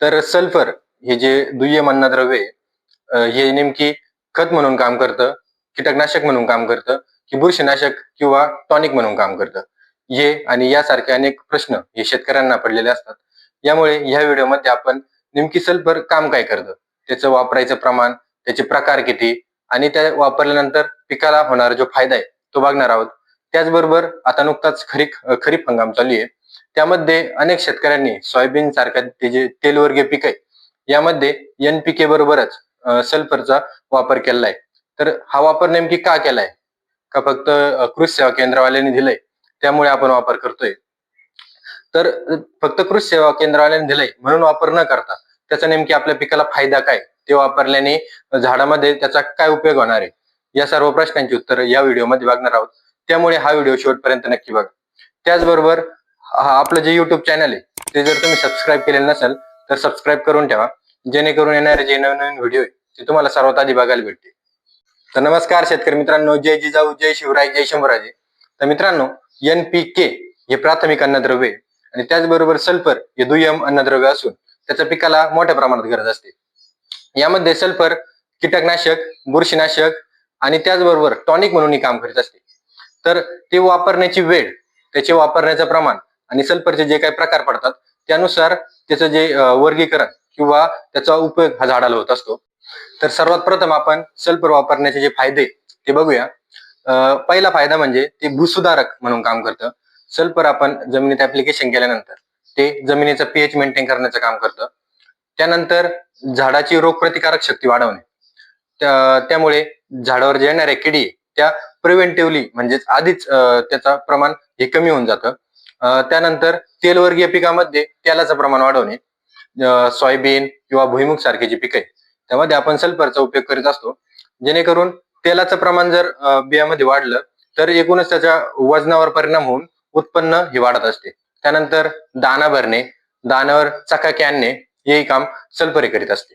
तर सल्फर हे जे दुय्यम अन्नद्रव्य हे नेमकी खत म्हणून काम करतं कीटकनाशक म्हणून काम करतं की बुरशीनाशक किंवा टॉनिक म्हणून काम करतं. हे आणि यासारखे अनेक प्रश्न हे शेतकऱ्यांना पडलेले असतात. यामुळे या व्हिडिओमध्ये आपण नेमकी सल्फर काम काय करतं त्याचं वापरायचं प्रमाण त्याचे प्रकार किती आणि त्या वापरल्यानंतर पिकाला होणारा जो फायदा आहे तो बघणार आहोत. त्याचबरोबर आता नुकताच खरीप खरीप हंगाम चालू आहे. त्यामध्ये अनेक शेतकऱ्यांनी सोयाबीन सारख्या ते जे तेलवर्गीय पीक आहे यामध्ये एनपीके बरोबरच सल्फरचा वापर केलाय तर हा वापर नेमकी का केलाय? का फक्त कृषी सेवा केंद्रवाल्यांनी दिलंय? त्यामुळे आपण वापर करतोय. तर फक्त कृषी सेवा केंद्रवाल्यांनी दिलंय म्हणून वापर न करता त्याचा नेमकी आपल्या पिकाला फायदा काय? ते वापरल्याने झाडामध्ये त्याचा काय उपयोग होणार आहे? या सर्व प्रश्नांची उत्तर या व्हिडिओमध्ये बघणार आहोत. त्यामुळे हा व्हिडिओ शेवटपर्यंत नक्की बघा. त्याचबरोबर आपलं जे युट्यूब चॅनल आहे ते जर तुम्ही सबस्क्राईब केलेलं नसेल तर सबस्क्राईब करून ठेवा. जेणेकरून येणारे जे नवीन नवीन व्हिडिओ आहे ते तुम्हाला सर्वात आधी बघायला भेटते तर नमस्कार शेतकरी मित्रांनो जय जिजाऊ जय शिवराय जय शंभराजे. तर मित्रांनो एन पी के हे प्राथमिक अन्नद्रव्य आहे. आणि त्याचबरोबर सल्फर हे दुय्यम अन्नद्रव्य असून त्याच्या पिकाला मोठ्या प्रमाणात गरज असते. यामध्ये सल्फर कीटकनाशक बुरशीनाशक आणि त्याचबरोबर टॉनिक म्हणूनही काम करीत असते. तर ते वापरण्याची वेळ त्याचे वापरण्याचं प्रमाण आणि सल्फरचे जे काही प्रकार पडतात त्यानुसार त्याचं जे वर्गीकरण किंवा त्याचा उपयोग हा झाडाला होत असतो. तर सर्वात प्रथम आपण सल्फर वापरण्याचे जे फायदे ते बघूया. पहिला फायदा म्हणजे ते भूसुधारक म्हणून काम करतं. सल्फर आपण जमिनीत ऍप्लिकेशन केल्यानंतर ते जमिनीचं पीएच मेंटेन करण्याचं काम करतं. त्यानंतर झाडाची रोगप्रतिकारक शक्ती वाढवणे. त्यामुळे झाडावर जे येणाऱ्या किडी त्या प्रिव्हेंटिव्हली म्हणजेच आधीच त्याचा प्रमाण हे कमी होऊन जातं. त्यानंतर तेलवर्गीय पिकामध्ये तेलाचं प्रमाण वाढवणे सोयाबीन किंवा भुईमुग सारखी जी पिकं आहे त्यामध्ये आपण सल्फरचा उपयोग करीत असतो. जेणेकरून तेलाचं प्रमाण जर बियामध्ये वाढलं तर एकूणच त्याच्या वजनावर परिणाम होऊन उत्पन्न हे वाढत असते. त्यानंतर दाना भरणे दानावर चकाकी आणणे हेही काम सल्फर करीत असते.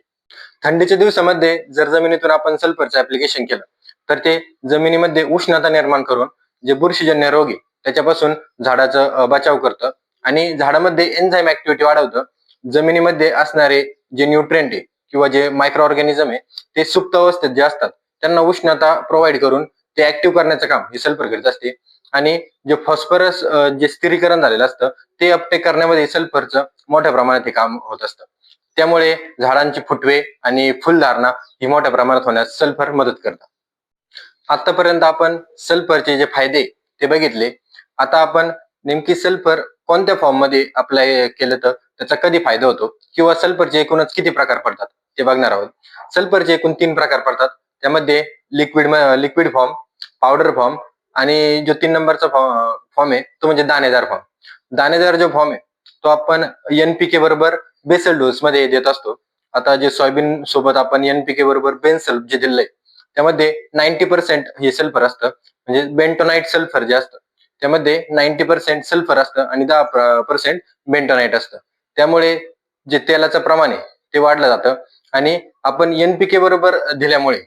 थंडीच्या दिवसामध्ये जर जमिनीतून आपण सल्फरचं ऍप्लिकेशन केलं तर ते जमिनीमध्ये उष्णता निर्माण करून जे बुरशीजन्य रोग आहे त्याच्यापासून झाडाचं बचाव करतं. आणि झाडामध्ये एन्झाईम ऍक्टिव्हिटी वाढवतं. जमिनीमध्ये असणारे जे न्यूट्रेंट आहे किंवा जे मायक्रो ऑर्गॅनिझम आहे ते सुप्त अवस्थेत जे असतात त्यांना उष्णता प्रोव्हाइड करून ते ऍक्टिव्ह करण्याचं काम हे सल्फर करीत असते. आणि जे फॉस्फरस जे स्थिरीकरण झालेलं असतं ते अपटेक करण्यामध्ये सल्फरचं मोठ्या प्रमाणात हे काम होत असतं. त्यामुळे झाडांची फुटवे आणि फुलधारणा ही मोठ्या प्रमाणात होण्यास सल्फर मदत करतात. आतापर्यंत आपण सल्फरचे जे फायदे ते बघितले. आता आपण नेमकी सल्फर कोणत्या फॉर्ममध्ये अप्लाय केलं तर त्याचा कधी फायदा होतो? किंवा सल्फरचे एकूणच किती प्रकार पडतात? ते बघणार आहोत. सल्फरचे एकूण तीन प्रकार पडतात. त्यामध्ये liquid liquid form powder form आणि जो तीन नंबरचा फॉर्म आहे तो म्हणजे दाणेदार फॉर्म दाणेदार जो फॉर्म आहे तो आपण एनपीके बरोबर बेसल डोस मध्ये देत असतो. आता जे सोयाबीन सोबत आपण एनपीके बरोबर बेन्सल जे दिलंय त्यामध्ये नाईन्टी पर्सेंट हे सल्फर असतं. म्हणजे बेंटोनाईट सल्फर जे असतं त्यामध्ये नाईन्टी पर्सेंट सल्फर असतं आणि दहा पर्सेंट बेंटोनाइट असतं. त्यामुळे जे तेलाचं प्रमाण आहे ते वाढलं जातं. आणि आपण एनपीके बरोबर दिल्यामुळे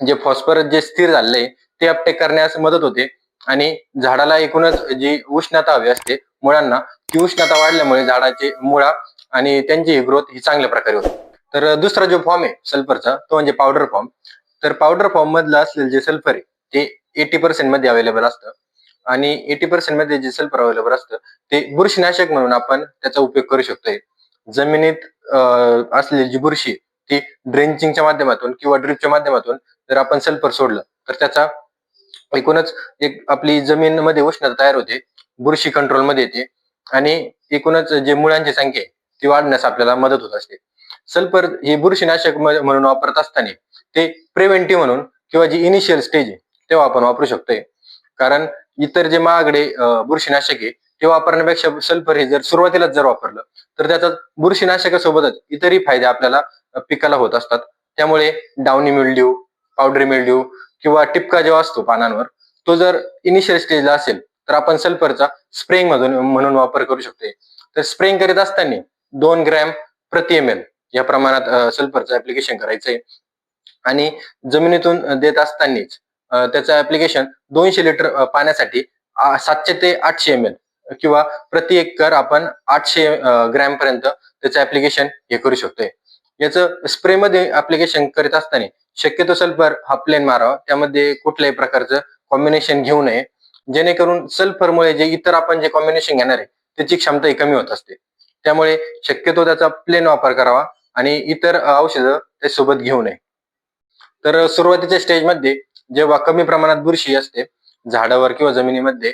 जे फॉस्फरस जे स्थिर झालेलं आहे ते अपटेक करण्यास मदत होते. आणि झाडाला एकूणच जी उष्णता हवी असते मुळांना ती उष्णता वाढल्यामुळे झाडाचे मुळा आणि त्यांची ग्रोथ ही चांगल्या प्रकारे होते. तर दुसरा जो फॉर्म आहे सल्फरचा तो म्हणजे पावडर फॉर्म तर पावडर फॉर्म मधलं असलेलं जे सल्फर आहे ते एटी पर्सेंटमध्ये अवेलेबल असतं. आणि एटी पर्सेंटमध्ये जे सल्फर अवेलेबल असतं ते बुरशीनाशक म्हणून आपण त्याचा उपयोग करू शकतोय. जमिनीत अं, असलेली जी बुरशी ती ड्रेंचिंगच्या माध्यमातून किंवा ड्रिपच्या माध्यमातून जर आपण सल्फर सोडलं तर त्याचा एकूणच एक आपली जमीन मध्ये उष्णता तयार होते बुरशी कंट्रोलमध्ये येते आणि एकूणच जे मुळांची संख्या आहे ती वाढण्यास आपल्याला मदत होत असते. सल्फर हे बुरशीनाशक म्हणून वापरत असताना ते प्रिव्हेंटिव्ह म्हणून किंवा जी इनिशियल स्टेज आहे तेव्हा आपण वापरू शकतोय. कारण इतर जे महागडे बुरशीनाशके बुरशीनाशक आहे ते वापरण्यापेक्षा सल्फर हे जर सुरुवातीलाच जर वापरलं तर त्याचा बुरशीनाशकासोबतच इतरही फायदे आपल्याला पिकाला होत असतात. त्यामुळे डाउनी मिल्ड्यू पावडरी मिल्ड्यू किंवा टिपका जेव्हा असतो पानांवर तो जर इनिशियल स्टेजला असेल तर आपण सल्फरचा स्प्रेंग मधून म्हणून वापर करू शकतो तर स्प्रेंग करीत असताना दोन ग्रॅम प्रति एम एल या प्रमाणात सल्फरचं ऍप्लिकेशन करायचंय. आणि जमिनीतून देत असतानाच त्याचं ऍप्लिकेशन दोनशे लिटर पाण्यासाठी सातशे ते आठशे एम एल किंवा प्रति एकर आपण आठशे ग्रॅम पर्यंत त्याचं ऍप्लिकेशन हे करू शकतोय. याचं स्प्रे मध्ये ऍप्लिकेशन करीत असताना शक्यतो सल्फर हा प्लेन मारावा. त्यामध्ये कुठल्याही प्रकारचं कॉम्बिनेशन घेऊ नये. जेणेकरून सल्फरमुळे जे इतर आपण जे कॉम्बिनेशन घेणार आहे त्याची क्षमताही कमी होत असते. त्यामुळे शक्यतो त्याचा प्लेन वापर करावा आणि इतर औषधं त्यासोबत घेऊ नये. तर सुरुवातीच्या स्टेजमध्ये जेव्हा कमी प्रमाणात बुरशी असते झाडावर किंवा जमिनीमध्ये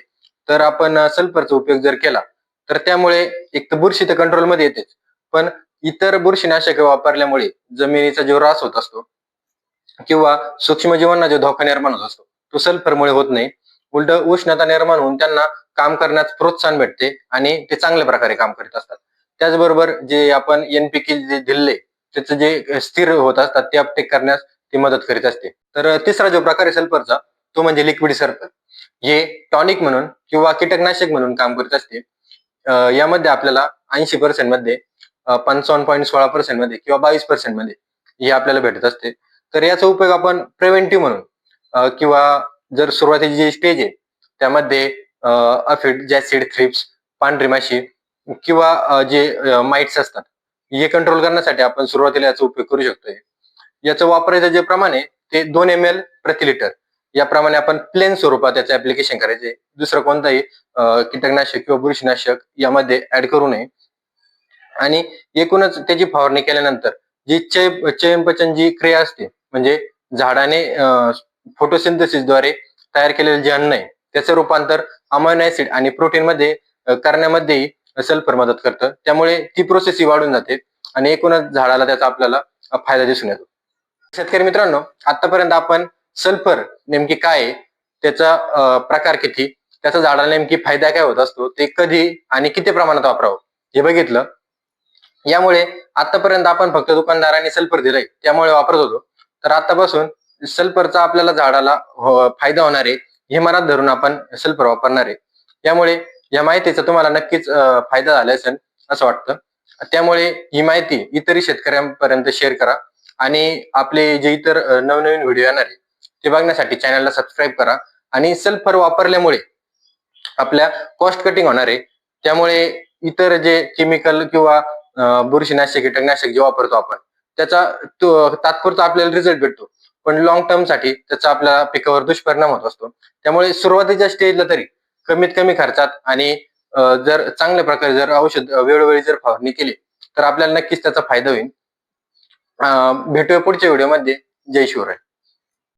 तर आपण सल्फरचा उपयोग जर केला तर त्यामुळे एक तर बुरशी तर कंट्रोलमध्ये येतेच. पण इतर बुरशीनाशक वापरल्यामुळे जमिनीचा जो ऱ्हास होत असतो किंवा सूक्ष्मजीवांना जो धोका निर्माण होत असतो तो सल्फरमुळे होत नाही. उलट उष्णता निर्माण होऊन त्यांना काम करण्यास प्रोत्साहन भेटते आणि ते चांगल्या प्रकारे काम करीत असतात. त्याचबरोबर जे आपण एनपीके जे दिले त्याचं जे स्थिर होत असतात ते अपटेक करण्यास ती मदत करीत असते. तर तिसरा जो प्रकार आहे सल्फरचा तो म्हणजे लिक्विड सल्फर हे टॉनिक म्हणून किंवा कीटकनाशक म्हणून काम करत असते. यामध्ये आपल्याला ऐंशी पर्सेंटमध्ये पंचावन्न पॉईंट सोळा पर्सेंटमध्ये किंवा बावीस पर्सेंटमध्ये हे आपल्याला भेटत असते. तर याचा उपयोग आपण प्रिव्हेंटिव्ह म्हणून किंवा जर सुरुवातीची जी स्टेज आहे त्यामध्ये अफिड जॅसिड थ्रिप्स पांढरी माशी किंवा जे माइट्स असतात हे कंट्रोल करण्यासाठी आपण सुरुवातीला याचा उपयोग करू शकतोय. याचं वापरायचं जे प्रमाण आहे ते दोन एम एल प्रति लिटर याप्रमाणे आपण प्लेन स्वरूपात याचं ऍप्लिकेशन करायचे दुसरं कोणताही अं, कीटकनाशक किंवा बुरशीनाशक यामध्ये ऍड करू नये. आणि एकूणच त्याची फवारणी केल्यानंतर जी चय चयनपचन जी क्रिया असते म्हणजे झाडाने फोटोसिंथेसिसद्वारे तयार केलेलं जे अन्न आहे त्याचं रूपांतर अमायनो ऍसिड आणि प्रोटीन मध्ये करण्यामध्येही सल्फर मदत करतं. त्यामुळे ती प्रोसेस ही वाढून जाते. आणि एकूणच झाडाला त्याचा आपल्याला फायदा दिसून येतो. शेतकरी मित्रांनो आतापर्यंत आपण सल्फर नेमकी काय आहे त्याचा प्रकार किती त्याचा झाडाला नेमकी फायदा काय होत असतो ते कधी आणि किती प्रमाणात वापरावं हे बघितलं. यामुळे आतापर्यंत आपण फक्त दुकानदारांनी सल्फर दिलंय त्यामुळे वापरत होतो. तर आतापासून सल्फरचा आपल्याला झाडाला हो- फायदा होणार आहे हे मनात धरून आपण सल्फर वापरणार आहे. त्यामुळे या माहितीचा तुम्हाला नक्कीच फायदा झाला असेल असं वाटतं. त्यामुळे ही माहिती इतरही शेतकऱ्यांपर्यंत शेअर करा. आणि आपले जे इतर नवनवीन व्हिडिओ येणार आहे ते बघण्यासाठी चॅनलला सबस्क्राईब करा. आणि सल्फर वापरल्यामुळे आपल्या कॉस्ट कटिंग होणार आहे. त्यामुळे इतर जे केमिकल किंवा बुरशीनाशक कीटकनाशक जे वापरतो आपण त्याचा तो तात्पुरता आपल्याला रिझल्ट भेटतो. पण लॉंग टर्मसाठी त्याचा आपल्या पिकावर दुष्परिणाम होत असतो. त्यामुळे सुरुवातीच्या स्टेजला तरी कमीत कमी खर्चात आणि जर चांगल्या प्रकारे जर औषध वेळोवेळी जर फवारणी केली तर आपल्याला नक्कीच त्याचा फायदा होईल. भेटूया पुढच्या व्हिडिओमध्ये जय शिवराय.